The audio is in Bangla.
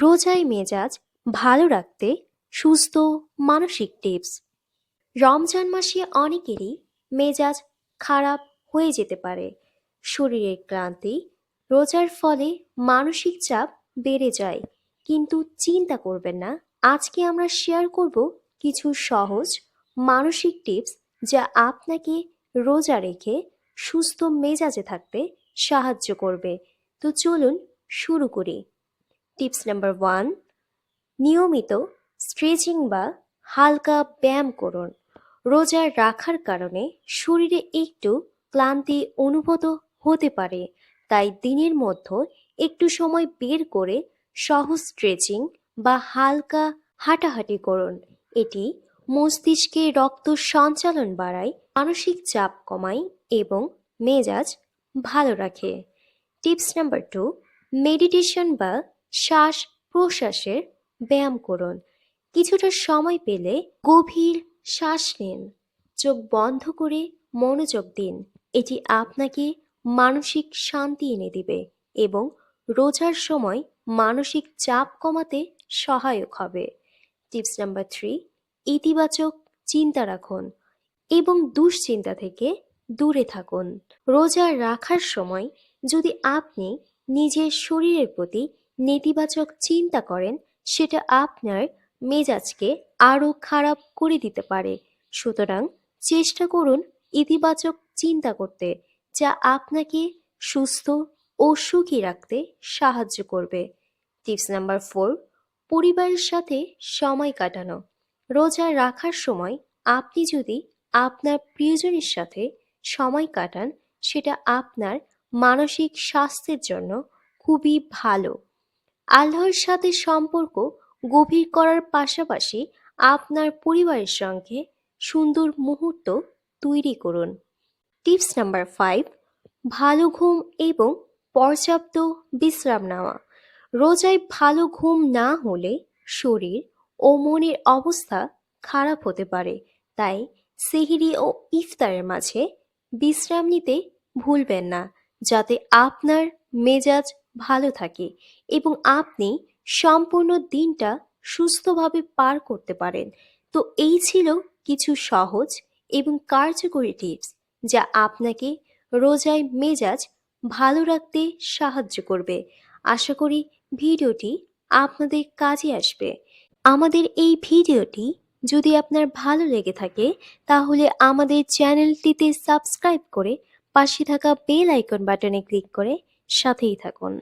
রোজায় মেজাজ, ভালো রাখতে সুস্থ, মানসিক টিপস। রমজান মাসে অনেকেরই মেজাজ খারাপ হয়ে যেতে পারে। শরীরের ক্লান্তি রোজার ফলে মানসিক চাপ বেড়ে যায়। কিন্তু চিন্তা করবেন না, আজকে আমরা শেয়ার করব কিছু সহজ, মানসিক টিপস যা আপনাকে রোজা রেখে সুস্থ মেজাজে থাকতে সাহায্য করবে। তো চলুন শুরু করি। টিপস নাম্বার ওয়ান, নিয়মিত স্ট্রেচিং বা হালকা ব্যায়াম করুন। রোজা রাখার কারণে শরীরে একটু ক্লান্তি অনুভূত হতে পারে, তাই দিনের মধ্যে একটু সময় বের করে সহজ স্ট্রেচিং বা হালকা হাঁটাহাঁটি করুন। এটি মস্তিষ্কে রক্ত সঞ্চালন বাড়ায়, মানসিক চাপ কমায় এবং মেজাজ ভালো রাখে। টিপস নাম্বার টু, মেডিটেশন বা শ্বাস প্রশ্বাসের ব্যায়াম করুন। কিছুটা সময় পেলে গভীর শ্বাস নিন। চোখ বন্ধ করে মনোযোগ দিন। এটি আপনাকে মানসিক শান্তি এনে দিবে এবং রোজার সময় মানসিক চাপ কমাতে সহায়ক হবে। টিপস নাম্বার থ্রি, ইতিবাচক চিন্তা রাখুন এবং দুশ্চিন্তা থেকে দূরে থাকুন। রোজা রাখার সময় যদি আপনি নিজের শরীরের প্রতি নেতিবাচক চিন্তা করেন, সেটা আপনার মেজাজকে আরও খারাপ করে দিতে পারে। সুতরাং চেষ্টা করুন ইতিবাচক চিন্তা করতে, যা আপনাকে সুস্থ ও সুখী রাখতে সাহায্য করবে। টিপস নাম্বার ফোর, পরিবারের সাথে সময় কাটানো। রোজা রাখার সময় আপনি যদি আপনার প্রিয়জনের সাথে সময় কাটান, সেটা আপনার মানসিক স্বাস্থ্যের জন্য খুবই ভালো। আল্লাহর সাথে সম্পর্ক গভীর করার পাশাপাশি আপনার পরিবারের সঙ্গে সুন্দর মুহূর্ত তৈরি করুন। টিপস নাম্বার ফাইভ ভালো ঘুম এবং পর্যাপ্ত বিশ্রাম নেওয়া। রোজায় ভালো ঘুম না হলে শরীর ও মনের অবস্থা খারাপ হতে পারে। তাই সেহরি ও ইফতারের মাঝে বিশ্রাম নিতে ভুলবেন না, যাতে আপনার মেজাজ ভালো থাকে এবং আপনি সম্পূর্ণ দিনটা সুস্থভাবে পার করতে পারেন। তো এই ছিল কিছু সহজ এবং কার্যকরী টিপস যা আপনাকে রোজায় মেজাজ ভালো রাখতে সাহায্য করবে। আশা করি ভিডিওটি আপনাদের কাজে আসবে। আমাদের এই ভিডিওটি যদি আপনার ভালো লেগে থাকে, তাহলে আমাদের চ্যানেলটিতে সাবস্ক্রাইব করে পাশে থাকা বেল আইকন বাটনে ক্লিক করে সাথেই থাকুন।